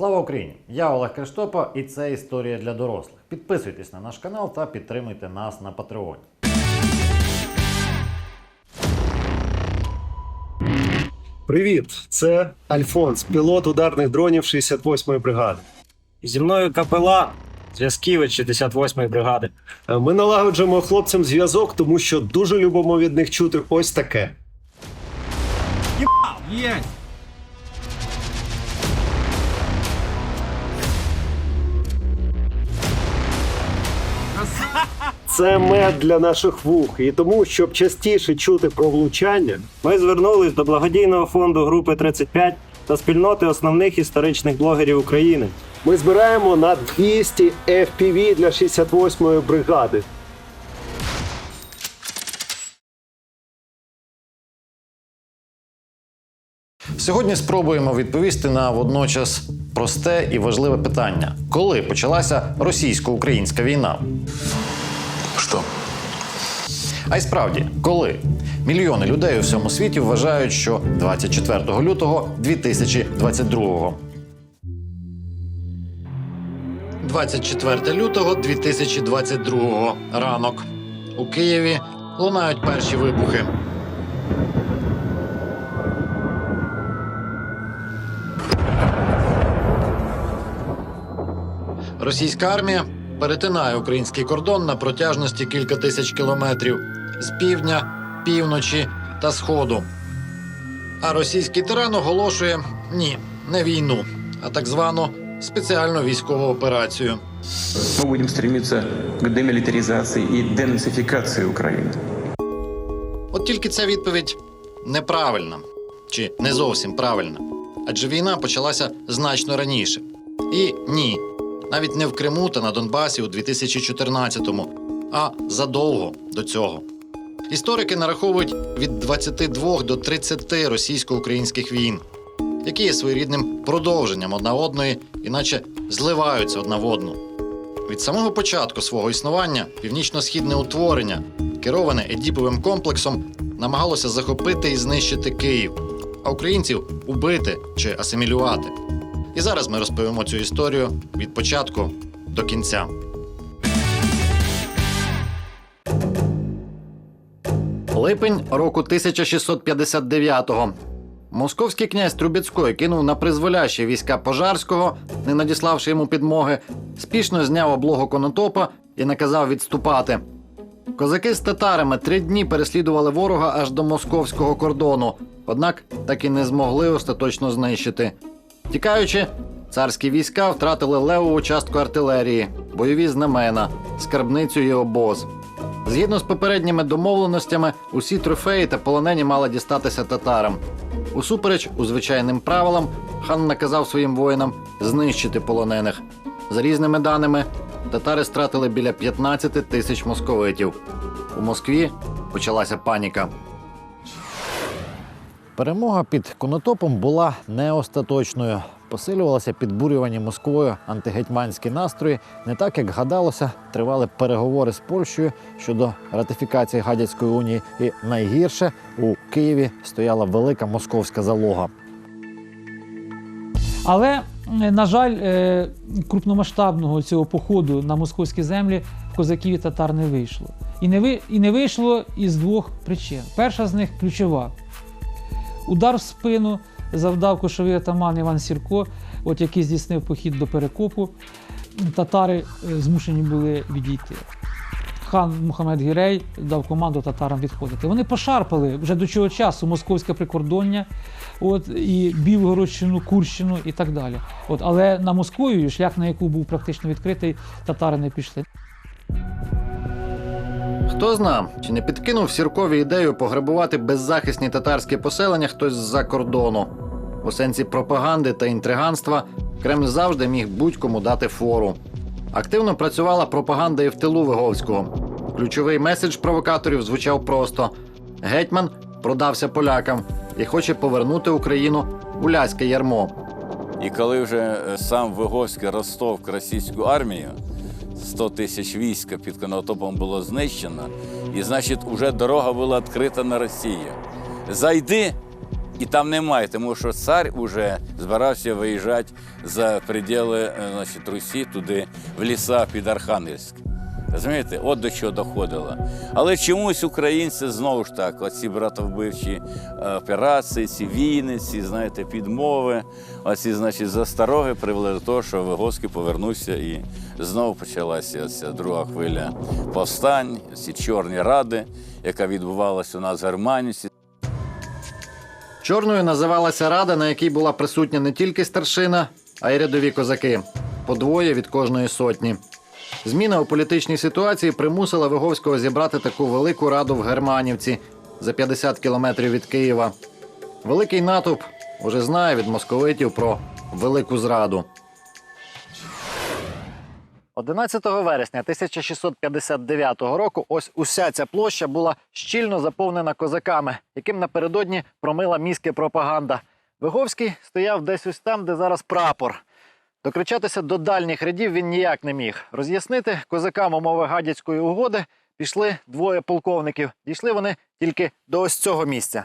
Слава Україні! Я Олег Криштопа, і це історія для дорослих. Підписуйтесь на наш канал та підтримуйте нас на Патреоні. Привіт, це Альфонс, пілот ударних дронів 68-ї бригади. Зі мною капелан, зв'язківець 68-ї бригади. Е, Ми налагоджуємо хлопцям зв'язок, тому що дуже любимо від них чути ось таке. Є! Це мед для наших вух, і тому, щоб частіше чути про влучання, Ми звернулись до благодійного фонду групи 35 та спільноти основних історичних блогерів України. ми збираємо на 200 FPV для 68-ї бригади. Сьогодні спробуємо відповісти на водночас просте і важливе питання: коли почалася російсько-українська війна? Что? А й справді, коли мільйони людей у всьому світі вважають, що 24 лютого 2022 24 лютого 2022 ранок. У Києві лунають перші вибухи. Російська армія перетинає український кордон на протяжності кілька тисяч кілометрів з півдня, півночі та сходу. А російський тиран оголошує ні, не війну, а так звану спеціальну військову операцію. Мы будем стремиться к демилитаризации и денацификации Украины. От тільки ця відповідь неправильна чи не зовсім правильна. Адже війна почалася значно раніше. І ні, навіть не в Криму та на Донбасі у 2014-му, а задовго до цього. Історики нараховують від 22 до 30 російсько-українських війн, які є своєрідним продовженням одна одної, іначе зливаються одна в одну. Від самого початку свого існування північно-східне утворення, кероване Едіповим комплексом, намагалося захопити і знищити Київ, а українців убити чи асимілювати. І зараз ми розповімо цю історію від початку до кінця. Липень року 1659-го. Московський князь Трубецький кинув на призволяще війська Пожарського, не надіславши йому підмоги, спішно зняв облогу конотопа і наказав відступати. Козаки з татарами три дні переслідували ворога аж до московського кордону, однак так і не змогли остаточно знищити. Тікаючи, царські війська втратили левову частку артилерії, бойові знамена, скарбницю і обоз. Згідно з попередніми домовленостями, усі трофеї та полонені мали дістатися татарам. Усупереч у звичайним правилам, хан наказав своїм воїнам знищити полонених. За різними даними, татари стратили біля 15 тисяч московитів. У Москві почалася паніка. Перемога під Конотопом була не остаточною. Посилювалося підбурювані Москвою антигетьманські настрої. Не так, як гадалося, тривали переговори з Польщею щодо ратифікації Гадяцької унії. І найгірше у Києві стояла велика московська залога. Але, е, на жаль, е, крупномасштабного цього походу на московські землі в козаків і татар не вийшло. І не, ви, і не вийшло із двох причин. Перша з них ключова. Удар в спину завдав кошовий атаман Іван Сірко, от який здійснив похід до Перекопу. Татари е, змушені були відійти. Хан Мухаммед Гірей дав команду татарам відходити. Вони пошарпали вже до цього часу московське прикордоння, от, і Білгородщину, Курщину і так далі. От, але на Московію, шлях на яку був практично відкритий, татари не пішли. Хто зна, чи не підкинув Сіркові ідею пограбувати беззахисні татарські поселення хтось з-за кордону. У сенсі пропаганди та інтриганства Кремль завжди міг будь-кому дати фору. Активно працювала пропаганда і в тилу Виговського. Ключовий меседж провокаторів звучав просто: гетьман продався полякам і хоче повернути Україну у ляське ярмо. І коли вже е, сам Виговський розтовк російську армію, 100 тисяч війська під Конотопом було знищено, і значить, вже дорога була відкрита на Росію. Зайди, І там немає, тому що цар уже збирався виїжджати за пределы е, значить, Русі, туди, в ліса під Архангельськ. Розумієте, от до чого доходило. Але чомусь українці знову ж так, оці братовбивчі е, операції, ці війни, ці, знаєте, підмови, оці, значить, застороги привели до того, що Виговський повернувся і знову почалася ця друга хвиля повстань, ці чорні ради, яка відбувалася у нас в Германії. Чорною називалася рада, на якій була присутня не тільки старшина, а й рядові козаки по двоє від кожної сотні. Зміна у політичній ситуації примусила Виговського зібрати таку велику раду в Германівці за 50 кілометрів від Києва. Великий натовп уже знає від московитів про велику зраду. 11 вересня 1659 року ось уся ця площа була щільно заповнена козаками, яким напередодні промила мізки пропаганда. Виговський стояв десь ось там, де зараз прапор. Докричатися до дальніх рядів він ніяк не міг. Роз'яснити козакам умови гадяцької угоди пішли двоє полковників. Дійшли вони тільки до ось цього місця.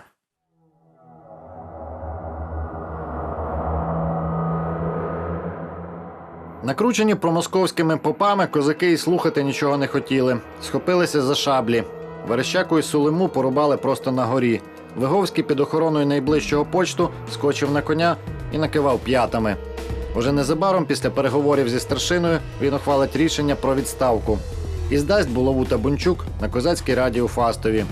Накручені промосковськими попами, козаки й слухати нічого не хотіли. Схопилися за шаблі. Верещаку і Сулиму порубали просто на горі. Виговський під охороною найближчого почту скочив на коня і накивав п'ятами. Уже незабаром після переговорів зі старшиною він ухвалить рішення про відставку і здасть булаву та бунчук на козацькій раді у Фастові.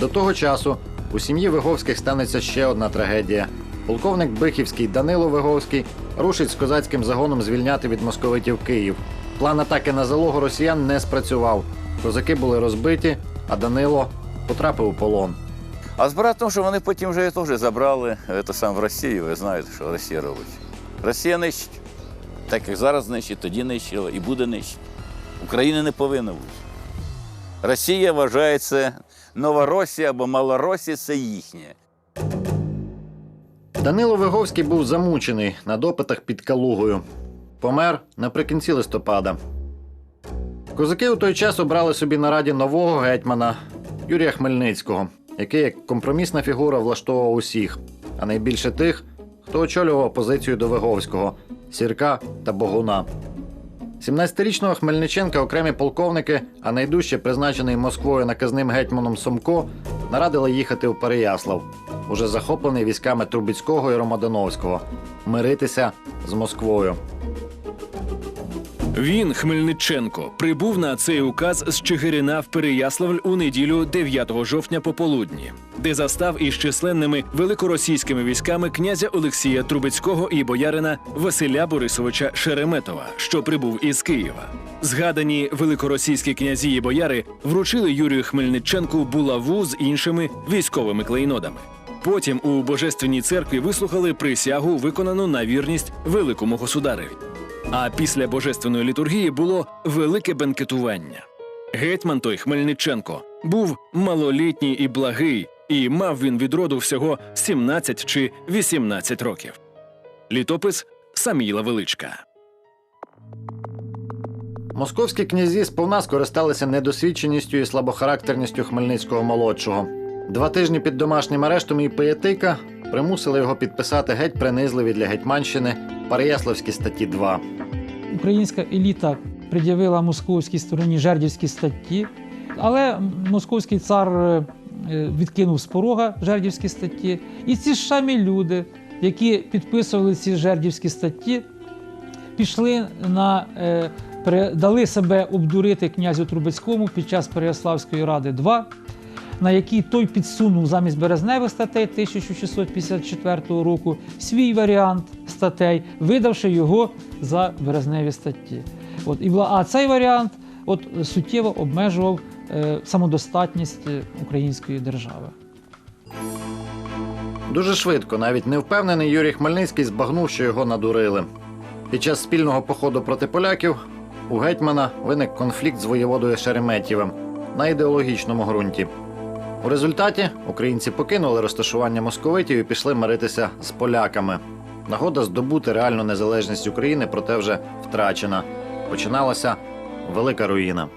До того часу у сім'ї Виговських станеться ще одна трагедія. Полковник Бихівський Данило Виговський рушить з козацьким загоном звільняти від московитів Київ. План атаки на залогу росіян не спрацював. Козаки були розбиті, а Данило потрапив у полон. А збирає в що вони потім вже теж забрали це сам в Росію. Ви знаєте, що Росія робить. Росія нищить. Так як зараз нищить, тоді нищила і буде нищити. України не повинно бути. Росія вважається Новоросія або Малоросія це їхнє. Данило Виговський був замучений на допитах під Калугою. Помер наприкінці листопада. Козаки у той час обрали собі на раді нового гетьмана Юрія Хмельницького, який як компромісна фігура влаштовував усіх, а найбільше тих, хто очолював опозицію до Виговського Сірка та Богуна. 17-річного Хмельниченка окремі полковники, а найдужче призначений Москвою наказним гетьманом Сомко, нарадили їхати в Переяслав, уже захоплений військами Трубіцького і Ромадановського, миритися з Москвою. Він, Хмельниченко, прибув на цей указ з Чигирина в Переяславль у неділю 9 жовтня пополудні, де застав із численними великоросійськими військами князя Олексія Трубецького і боярина Василя Борисовича Шереметова, що прибув із Києва. Згадані великоросійські князі і бояри вручили Юрію Хмельниченку булаву з іншими військовими клейнодами. Потім у божественній церкві вислухали присягу, виконану на вірність великому государеві. А після божественної літургії було велике бенкетування. Гетьман той Хмельниченко був малолітній і благий, і мав він від роду всього 17 чи 18 років. Літопис Саміла Величка. Московські князі сповна скористалися недосвідченістю і слабохарактерністю Хмельницького молодшого. Два тижні під домашнім арештом і пиятика примусили його підписати геть принизливі для Гетьманщини Переяславські статті 2. Українська еліта пред'явила московській стороні жердівські статті, але московський цар е, відкинув з порога жердівські статті. І ці ж самі люди, які підписували ці жердівські статті, пішли на е, дали себе обдурити князю Трубецькому під час Переяславської ради 2, на якій той підсунув замість березневих статей 1654 року свій варіант статей, видавши його за березневі статті. От, і, а цей варіант от, суттєво обмежував е, самодостатність е, української держави. Дуже швидко, навіть невпевнений Юрій Хмельницький збагнув, що його надурили. Під час спільного походу проти поляків у гетьмана виник конфлікт з воєводою Шереметєвим на ідеологічному ґрунті. У результаті українці покинули розташування московитів і пішли миритися з поляками. Нагода здобути реальну незалежність України, проте вже втрачена. Починалася велика руїна.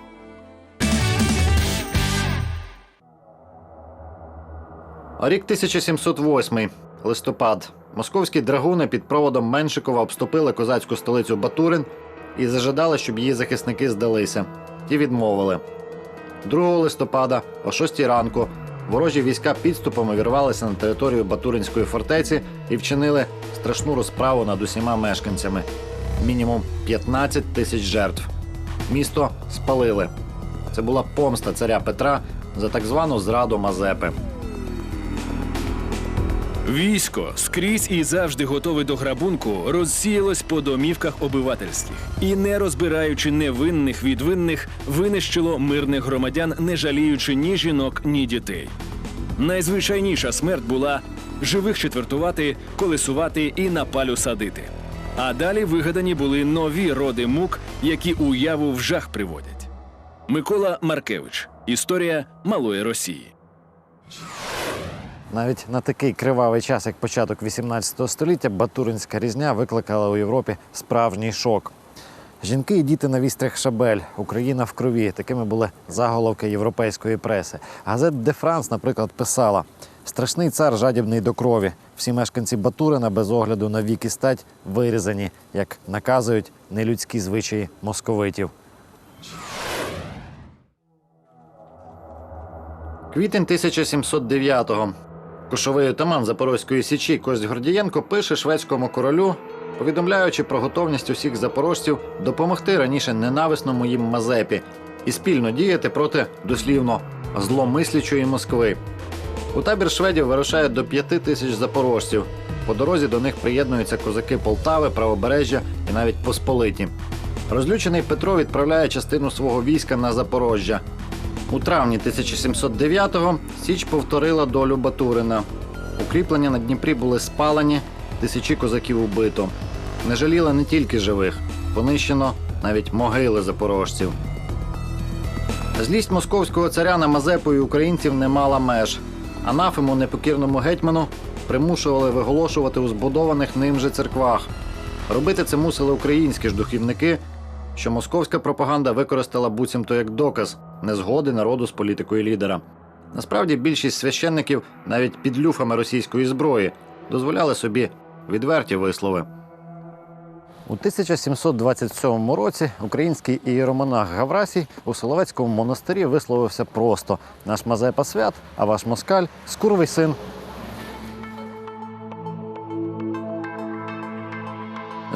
Рік 1708 листопад. Московські драгуни під проводом Меншикова обступили козацьку столицю Батурин і зажадали, щоб її захисники здалися. Ті відмовили. 2 листопада о 6 ранку ворожі війська підступами вірвалися на територію Батуринської фортеці і вчинили страшну розправу над усіма мешканцями. Мінімум 15 тисяч жертв. Місто спалили. Це була помста царя Петра за так звану зраду Мазепи. Військо скрізь і завжди готове до грабунку розсіялось по домівках обивательських і, не розбираючи невинних від винних, винищило мирних громадян, не жаліючи ні жінок, ні дітей. Найзвичайніша смерть була живих четвертувати, колесувати і на палю садити. А далі вигадані були нові роди мук, які уяву в жах приводять. Микола Маркевич. Історія малої Росії. Навіть на такий кривавий час, як початок 18 століття, Батуринська різня викликала у Європі справжній шок. Жінки і діти на вістрях шабель, Україна в крові. Такими були заголовки європейської преси. Газет Де Франс, наприклад, писала: страшний цар жадібний до крові. Всі мешканці Батурина без огляду на вік і стать вирізані, як наказують нелюдські звичаї московитів. Квітень 1709-го. Кошовий отаман Запорозької січі Кость Гордієнко пише шведському королю, повідомляючи про готовність усіх запорожців допомогти раніше ненависному їм Мазепі і спільно діяти проти дослівно зломислячої Москви. У табір шведів вирушають до п'яти тисяч запорожців. По дорозі до них приєднуються козаки Полтави, Правобережжя і навіть Посполиті. Розлючений Петро відправляє частину свого війська на Запорожжя. У травні 1709-го Січ повторила долю Батурина. Укріплення на Дніпрі були спалені, тисячі козаків убито. Не жаліли не тільки живих, понищено навіть могили запорожців. Злість московського царя на Мазепу і українців не мала меж. Анафему непокірному гетьману примушували виголошувати у збудованих ним же церквах. Робити це мусили українські ж духівники, що московська пропаганда використала буцімто як доказ незгоди народу з політикою лідера. Насправді більшість священників навіть під люфами російської зброї дозволяли собі відверті вислови. У 1727 році український ієромонах Гаврасій у Соловецькому монастирі висловився просто: наш Мазепа свят, а ваш москаль скурвий син.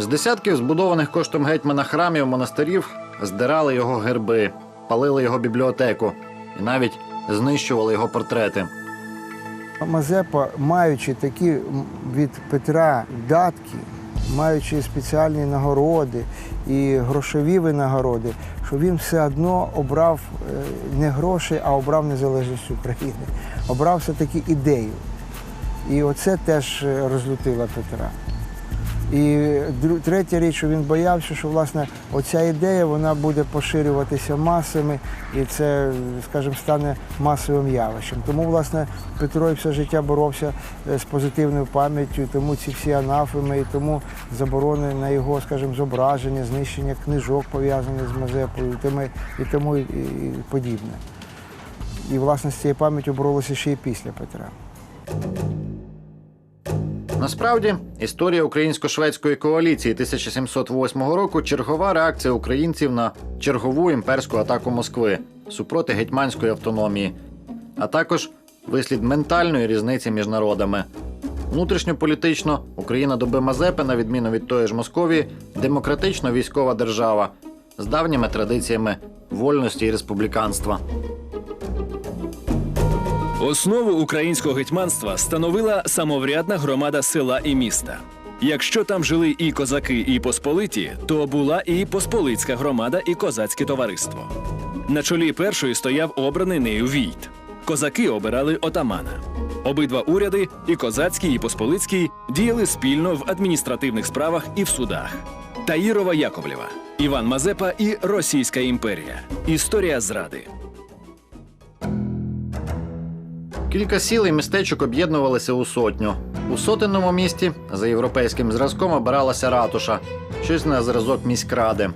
З десятків збудованих коштом гетьмана храмів монастирів здирали його герби, палили його бібліотеку і навіть знищували його портрети. Мазепа, маючи такі від Петра датки, маючи спеціальні нагороди і грошові винагороди, що він все одно обрав е, не гроші, а обрав незалежність України. Обрав все-таки ідею. І оце теж е, розлютило Петра. І третя річ, що він боявся, що власне оця ідея вона буде поширюватися масами, і це, скажімо, стане масовим явищем. Тому, власне, Петро і все життя боровся е, з позитивною пам'яттю, тому ці всі анафеми, і тому заборони на його, скажімо, зображення, знищення книжок пов'язаних з Мазепою, і тому, і подібне. І, власне, з цією пам'яттю боролися ще й після Петра. Насправді, історія українсько-шведської коаліції 1708 року чергова реакція українців на чергову імперську атаку Москви супроти гетьманської автономії, а також вислід ментальної різниці між народами. Внутрішньополітично Україна доби Мазепи, на відміну від тої ж Московії, демократично військова держава з давніми традиціями вольності і республіканства. Основу українського гетьманства становила самоврядна громада села і міста. Якщо там жили і козаки, і посполиті, то була і посполицька громада, і козацьке товариство. На чолі першої стояв обраний нею війт. Козаки обирали отамана. Обидва уряди, і козацький, і посполицький, діяли спільно в адміністративних справах і в судах. Таїрова Яковлєва, Іван Мазепа і Російська імперія. Історія зради. Кілька сіл і містечок об'єднувалися у сотню. У сотенному місті за європейським зразком обиралася ратуша, щось на зразок міськради.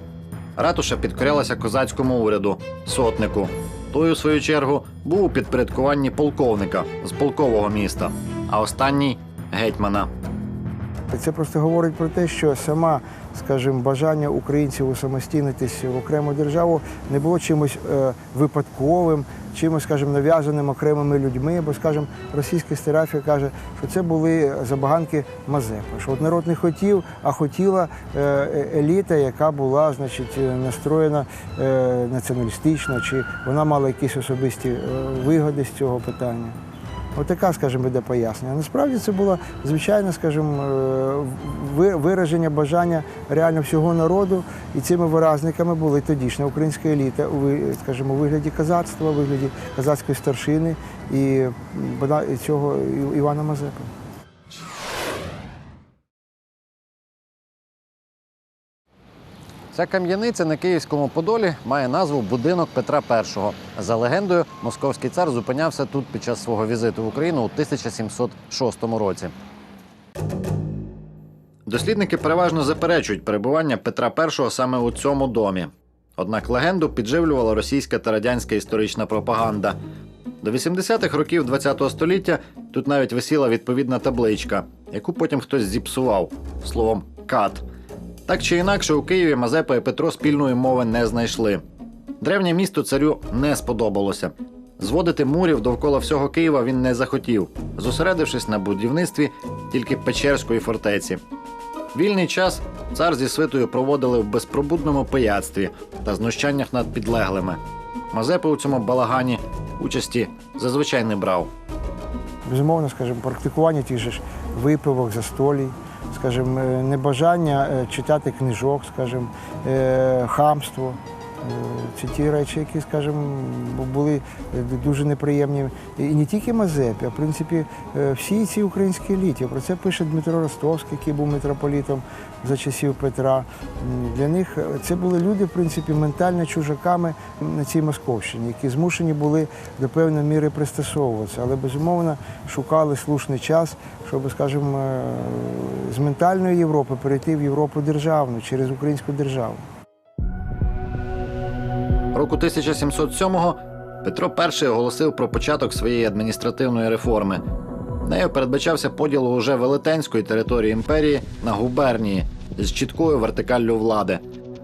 Ратуша підкорялася козацькому уряду, сотнику. Той, у свою чергу, був у підпорядкуванні полковника з полкового міста, а останній гетьмана. Це просто говорить про те, що сама, скажімо, бажання українців усамостійнитися в окрему державу не було чимось е, випадковим, чимось, скажімо, нав'язаним окремими людьми. Бо, скажімо, російська історіографія каже, що це були забаганки Мазепи. Що от народ не хотів, а хотіла е, е, еліта, яка була, значить, настроєна націоналістично, чи вона мала якісь особисті вигоди з цього питання. Отака, скажімо, йде пояснення. Насправді це було звичайне, скажімо, е, вираження бажання реально всього народу, і цими виразниками були тодішня українська еліта, скажімо, у вигляді казацтва, у вигляді казацької старшини і цього Івана Мазепи. Ця кам'яниця на Київському Подолі має назву Будинок Петра І. За легендою, московський цар зупинявся тут під час свого візиту в Україну у 1706 році. Дослідники переважно заперечують перебування Петра І саме у цьому домі. Однак легенду підживлювала російська та радянська історична пропаганда. До 80-х років ХХ століття тут навіть висіла відповідна табличка, яку потім хтось зіпсував словом кат. Так чи інакше, у Києві Мазепа і Петро спільної мови не знайшли. Древнє місто царю не сподобалося. Зводити мурів довкола всього Києва він не захотів, зосередившись на будівництві тільки Печерської фортеці. Вільний час цар зі свитою проводили в безпробудному пияцтві та знущаннях над підлеглими. Мазепа у цьому балагані участі зазвичай не брав. Безумовно, скажімо, практикування тих же випивок, застолій, скажімо, е, небажання е, читати книжок, скажімо, е, хамство. Це ті речі, які, скажімо, були дуже неприємні. І не тільки Мазепі, а в принципі е, всій цій українській еліті. Про це пише Дмитро Ростовський, який був митрополітом за часів Петра. Для них е, це були люди, в принципі, ментально чужаками на цій Московщині, які змушені були до певної міри пристосовуватися, але безумовно шукали слушний час, щоб, скажімо, е, з ментальної Європи перейти в Європу державну через українську державу. Року 1707-го Петро І оголосив про початок своєї адміністративної реформи. Нею передбачався поділ уже велетенської території імперії на губернії з чіткою вертикаллю влади.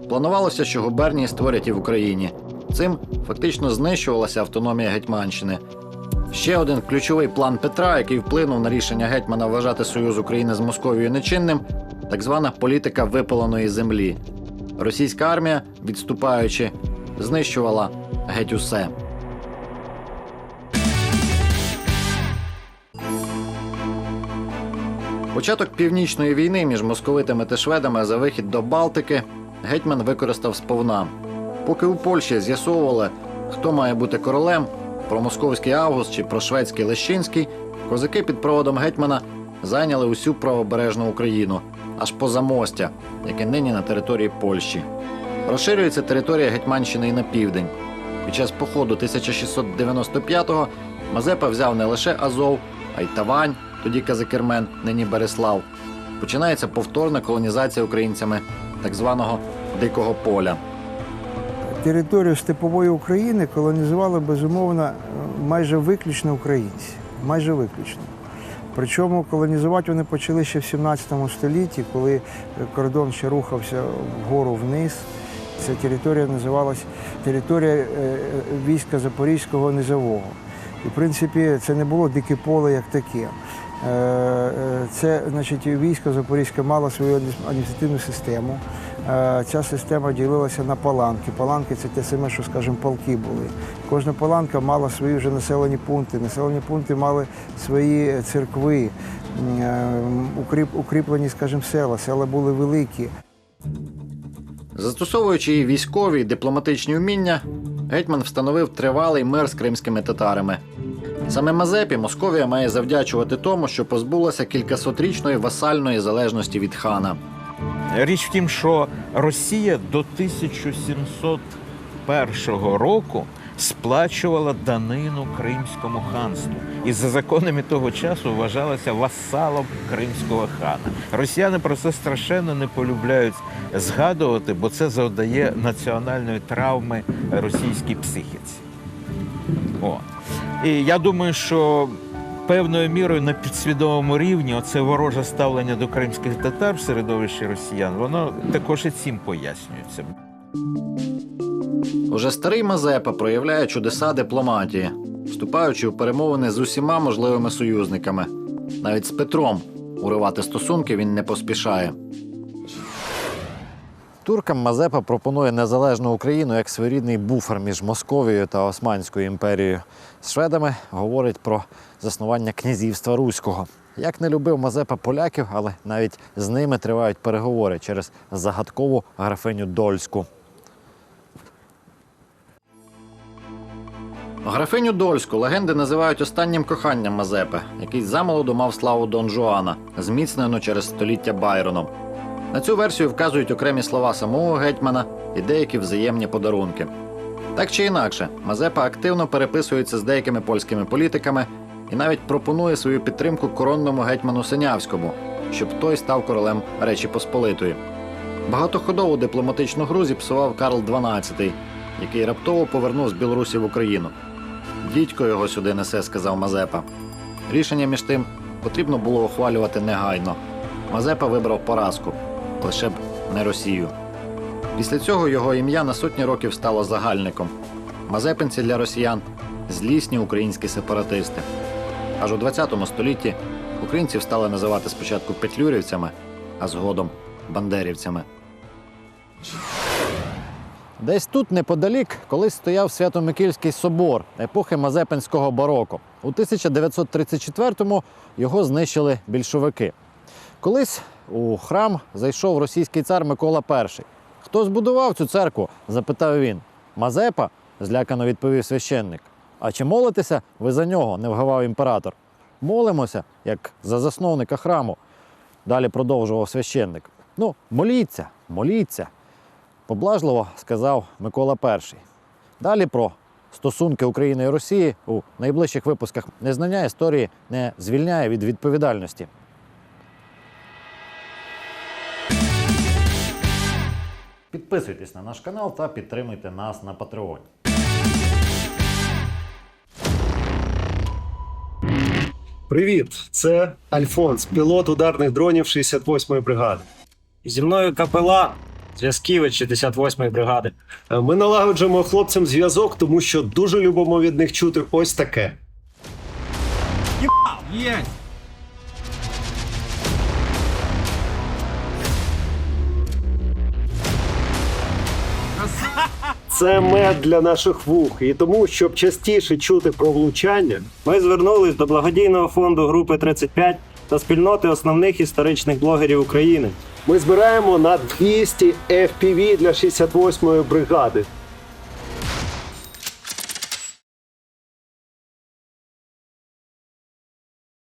Планувалося, що губернії створять і в Україні. Цим фактично знищувалася автономія Гетьманщини. Ще один ключовий план Петра, який вплинув на рішення гетьмана вважати союз України з Московією нечинним, так звана політика випаленої землі. Російська армія, відступаючи, знищувала геть усе. Початок північної війни між московитами та шведами за вихід до Балтики гетьман використав сповна. Поки у Польщі з'ясовували, хто має бути королем, про московський Август чи про шведський Лещинський, козаки під проводом гетьмана зайняли усю правобережну Україну, аж поза мостя, яке нині на території Польщі. Розширюється територія Гетьманщини і на південь. Під час походу 1695-го Мазепа взяв не лише Азов, а й Тавань, тоді Казакермен, нині Береслав. Починається повторна колонізація українцями так званого Дикого поля. Територію степової України колонізували безумовно майже виключно українці. Майже виключно. Причому колонізувати вони почали ще в 17 столітті, коли кордон ще рухався вгору вниз. Ця територія називалась територія е, е, війська Запорізького низового. І, в принципі, це не було дике поле як таке. Е, Це, значить, військо Запорізьке мало свою адміністративну систему. Ця система ділилася на паланки. Паланки це те саме, що, скажімо, полки були. Кожна паланка мала свої вже населені пункти. Населені пункти мали свої церкви, укріплені, скажімо, села. Села були великі. Застосовуючи її військові і дипломатичні вміння, гетьман встановив тривалий мир з кримськими татарами. Саме Мазепі Московія має завдячувати тому, що позбулася кількасотрічної васальної залежності від хана. Річ в тім, що Росія до 1701 року сплачувала данину Кримському ханству і за законами того часу вважалася васалом кримського хана. Росіяни про це страшенно не полюбляють згадувати, бо це завдає національної травми російській психіці. О. І я думаю, що певною мірою на підсвідомому рівні оце вороже ставлення до кримських татар в середовищі росіян, воно також і цим пояснюється. Уже старий Мазепа проявляє чудеса дипломатії, вступаючи в перемовини з усіма можливими союзниками. Навіть з Петром уривати стосунки він не поспішає. Туркам Мазепа пропонує незалежну Україну як своєрідний буфер між Московією та Османською імперією. З шведами говорить про заснування князівства Руського. Як не любив Мазепа поляків, але навіть з ними тривають переговори через загадкову графиню Дольську. Графиню Дольську легенди називають останнім коханням Мазепи, який замолоду мав славу Дон Жуана, зміцнену через століття Байроном. На цю версію вказують окремі слова самого гетьмана і деякі взаємні подарунки. Так чи інакше, Мазепа активно переписується з деякими польськими політиками і навіть пропонує свою підтримку коронному гетьману Синявському, щоб той став королем Речі Посполитої. Багатоходову дипломатичну гру зіпсував Карл XII, який раптово повернув з Білорусі в Україну. Дідько його сюди несе, сказав Мазепа. Рішення між тим потрібно було ухвалювати негайно. Мазепа вибрав поразку, лише б не Росію. Після цього його ім'я на сотні років стало загальником. Мазепинці для росіян злісні українські сепаратисти. Аж у 20 столітті українців стали називати спочатку петлюрівцями, а згодом бандерівцями. Десь тут неподалік колись стояв Свято-Микільський собор епохи Мазепинського бароко. У 1934-му його знищили більшовики. Колись у храм зайшов російський цар Микола І. Хто збудував цю церкву? запитав він. Мазепа? злякано відповів священник. А чи молитеся ви за нього? не вгавав імператор. Молимося, як за засновника храму. Далі продовжував священник. Ну, моліться, моліться поблажливо сказав Микола І. Далі про стосунки України і Росії у найближчих випусках незнання історії не звільняє від відповідальності. Підписуйтесь на наш канал та підтримуйте нас на Патреоні. Привіт, це Альфонс, пілот ударних дронів 68-ї бригади. Зі мною капелан, зв'язківець 68-ї бригади. Е, Ми налагоджуємо хлопцям зв'язок, тому що дуже любимо від них чути ось таке. Це мед для наших вух, і тому, щоб частіше чути про влучання, Ми звернулись до благодійного фонду групи 35 та спільноти основних історичних блогерів України. Ми збираємо на 200 FPV для 68-ї бригади.